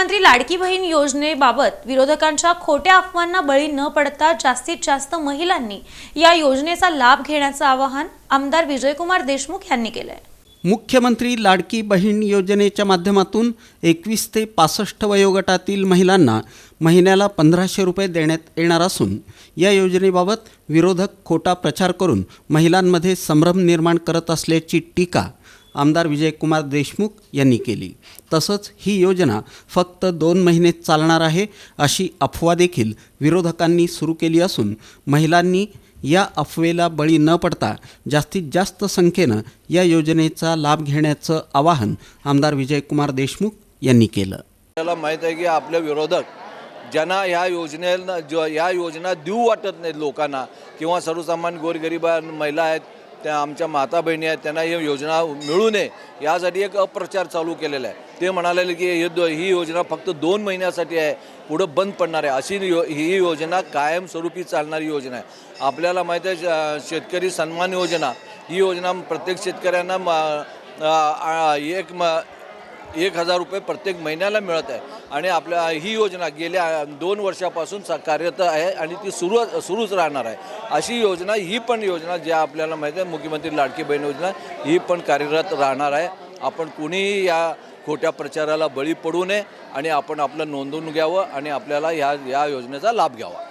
मुख्यमंत्री लाडकी बहीण योजनेबाबत विरोधकांच्या खोट्या अफवांना बळी न पडता जास्तीत जास्त महिलांनी या योजनेचा लाभ घेण्याचं आवाहन आमदार विजयकुमार देशमुख यांनी केलंय. मुख्यमंत्री लाडकी बहीण योजनेच्या माध्यमातून एकवीस ते पासष्ट वयोगटातील महिलांना महिन्याला पंधराशे रुपये देण्यात येणार असून या योजनेबाबत विरोधक खोटा प्रचार करून महिलांमध्ये संभ्रम निर्माण करत असल्याची टीका आमदार विजयकुमार देशमुख यांनी केली. तसंच ही योजना फक्त दोन महिने चालणार आहे अशी अफवा देखील विरोधकांनी सुरू केली असून महिलांनी या अफवेला बळी न पडता जास्तीत जास्त संख्येनं या योजनेचा लाभ घेण्याचं आवाहन आमदार विजयकुमार देशमुख यांनी केलं. आपल्याला माहीत आहे की आपले विरोधक ज्यांना ह्या योजनेनं ज या योजना देऊ वाटत नाहीत लोकांना किंवा सर्वसामान्य गोरगरीब महिला आहेत त्या आमच्या माता बहिणी आहेत त्यांना ही योजना मिळू नये यासाठी एक अप्रचार चालू केलेला आहे. ते म्हणाले की हे ही योजना फक्त दोन महिन्यासाठी आहे पुढं बंद पडणार आहे. अशी यो ही योजना कायमस्वरूपी चालणारी योजना आहे. आपल्याला माहीत आहे श- शेतकरी सन्मान योजना ही योजना प्रत्येक शेतकऱ्यांना म एक म एक हजार रुपये प्रत्येक महिन्याला मिळत आहे. आणि आपल्या ही योजना गेल्या दोन वर्षापासून सा कार्यरत आहे आणि ती सुरू सुरूच राहणार आहे. अशी योजना ही पण योजना ज्या आपल्याला माहिती आहे मुख्यमंत्री लाडकी बहीण योजना ही पण कार्यरत राहणार आहे. आपण कुणीही या खोट्या प्रचाराला बळी पडू नये आणि आपण आपलं नोंदवून घ्यावं आणि आपल्याला ह्या या योजनेचा लाभ घ्यावा.